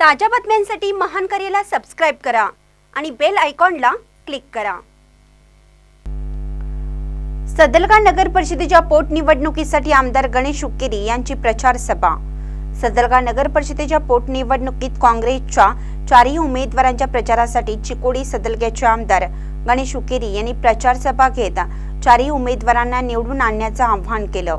ताज्या बातम्यांसाठी महान करेला सबस्क्राईब करा आणि बेल आयकॉनला क्लिक करा. सदलगा नगर परिषदेच्या पोटनिवडणुकीसाठी आमदार गणेश उकेरी यांची प्रचार सभा. सदलगा नगर परिषदेच्या पोटनिवडणुकीत काँग्रेसच्या चारही उमेदवारांच्या प्रचारासाठी चिकोडी सदलग्याचे आमदार गणेश उकेरी यांनी प्रचार सभा घेत चारही उमेदवारांना निवडून आणण्याचं आवाहन केलं.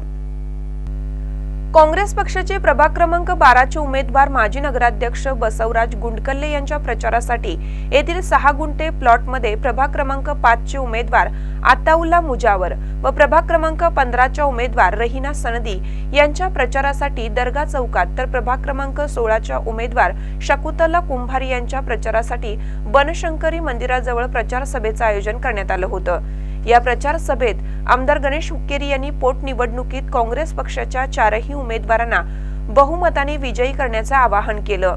काँग्रेस पक्षाचे प्रभाग क्रमांक बाराचे उमेदवार माजी नगराध्यक्ष बसवराज गुंडकल्ले यांच्या प्रचारासाठी येथील सहा गुंठे प्लॉटमध्ये प्रभाग क्रमांक पाचचे उमेदवार आताउल्ला मुजावर व प्रभाग क्रमांक पंधराच्या उमेदवार रहिना सनदी यांच्या प्रचारासाठी दर्गा चौकात तर प्रभाग क्रमांक सोळाच्या उमेदवार शकुतला कुंभारी यांच्या प्रचारासाठी बनशंकरी मंदिराजवळ प्रचार सभेचं आयोजन करण्यात आलं होतं. या प्रचार सभेत आमदार गणेश हुक्केरी यांनी पोटनिवडणुकीत काँग्रेस पक्षाच्या चारही उमेदवारांना बहुमताने विजयी करण्याचं आवाहन केलं.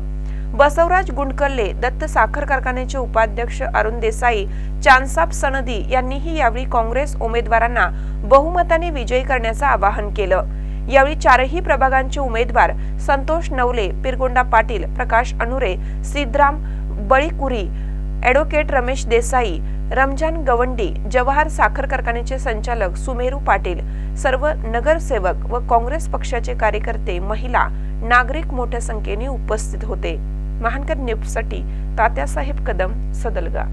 बसवराज गुंडकल्ले दत्त साखर कारखान्याचे उपाध्यक्ष अरुण देसाई चांदसाब सनदी यांनीही यावेळी काँग्रेस उमेदवारांना बहुमताने विजयी करण्याचं आवाहन केलं. यावेळी चारही प्रभागांचे उमेदवार संतोष नवले पिरगोंडा पाटील प्रकाश अनुरे सिद्धराम बळीकुरी ॲडव्होकेट रमेश देसाई रमजान गवंडी जवाहर साखर कारखान्याचे संचालक सुमेरू पाटील सर्व नगरसेवक व काँग्रेस पक्षाचे कार्यकर्ते महिला नागरिक मोठ्या संख्येने उपस्थित होते. महानकर न्यूजसाठी तात्यासाहेब कदम सदलगा.